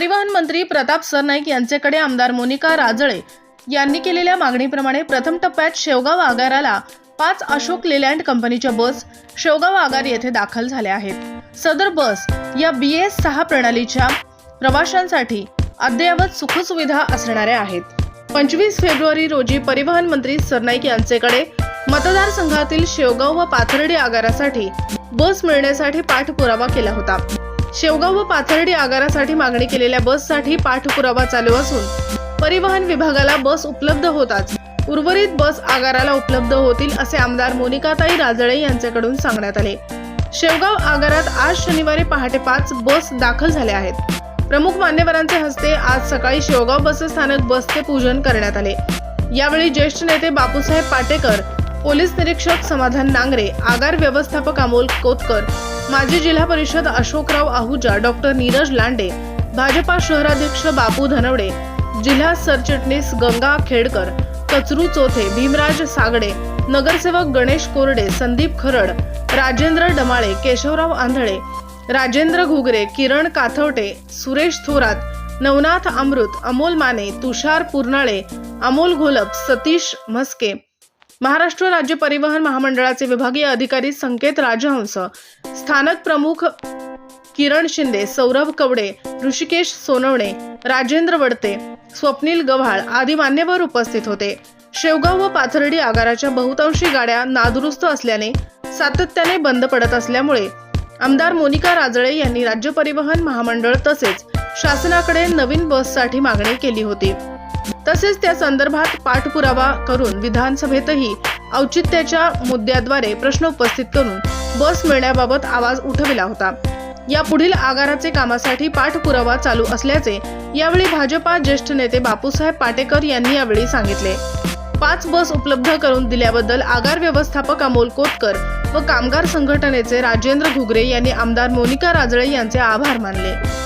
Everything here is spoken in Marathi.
परिवहन मंत्री प्रताप सरनाईक यांच्याकडे आमदार मोनिका राजळे यांनी केलेल्या मागणीप्रमाणे प्रथम टप्प्यात शेवगाव आगाराला पाच अशोक लेलँड कंपनीच्या बस शेवगाव आगार येथे दाखल झाल्या आहेत. सदर बस या बी एस सहा प्रणालीच्या प्रवाशांसाठी अद्ययावत सुखसुविधा असणाऱ्या आहेत. पंचवीस फेब्रुवारी रोजी परिवहन मंत्री सरनाईक यांचेकडे मतदारसंघातील शेवगाव व पाथर्डी आगारासाठी बस मिळण्यासाठी पाठपुरावा केला होता. शेवगाव व पाथर्डी आगारासाठी मागणी केलेल्या बससाठी पाठपुरावा चालू असून परिवहन विभागाला बस उपलब्ध होताच. उर्वरित बस आगाराला उपलब्ध होतील असे आमदार मोनिकाताई राजळे यांच्याकडून सांगण्यात आले. शेवगाव आगारात आज शनिवारी पहाटे पाच बस दाखल झाल्या आहेत. प्रमुख मान्यवरांचे हस्ते आज सकाळी शेवगाव बस स्थानक बसचे पूजन करण्यात आले. यावेळी ज्येष्ठ नेते बापूसाहेब पाटेकर पोलीस निरीक्षक समाधान नांगरे आगार व्यवस्थापक अमोल कोतकर माजी जिल्हा परिषद अशोकराव आहुजा डॉक्टर नीरज लांडे भाजपा शहराध्यक्ष बापू धनवडे जिल्हा सरचिटणीस गंगा खेडकर कचरू चोथे भीमराज सागडे नगरसेवक गणेश कोरडे संदीप खरड राजेंद्र डमाळे केशवराव आंधळे राजेंद्र घुगरे किरण काथवटे सुरेश थोरात नवनाथ अमृत अमोल माने तुषार पुरनाळे अमोल घोलप सतीश म्हस्के महाराष्ट्र राज्य परिवहन महामंडळाचे विभागीय अधिकारी संकेत राजहंस स्थानक प्रमुख किरण शिंदे सौरभ कवडे ऋषिकेश सोनवणे राजेंद्र वडते स्वप्नील गव्हाळ आदी मान्यवर उपस्थित होते. शेवगाव व पाथर्डी आगाराच्या बहुतांशी गाड्या नादुरुस्त असल्याने सातत्याने बंद पडत असल्यामुळे आमदार मोनिका राजळे यांनी राज्य परिवहन महामंडळ तसेच शासनाकडे नवीन बससाठी मागणी केली होती. तसेच त्या संदर्भात पाठपुरावा करून विधानसभेतही औचित्याच्या मुद्द्याद्वारे प्रश्न उपस्थित करून बस मिळण्याबाबत आवाज उठविला होता. या पुढील आगाराचे कामासाठी पाठपुरावा चालू असल्याचे यावेळी भाजपा ज्येष्ठ नेते बापूसाहेब पाटेकर यांनी यावेळी सांगितले. पाच बस उपलब्ध करून दिल्याबद्दल आगार व्यवस्थापक अमोल कोतकर व कामगार संघटनेचे राजेंद्र घुगरे यांनी आमदार मोनिका राजळे यांचे आभार मानले.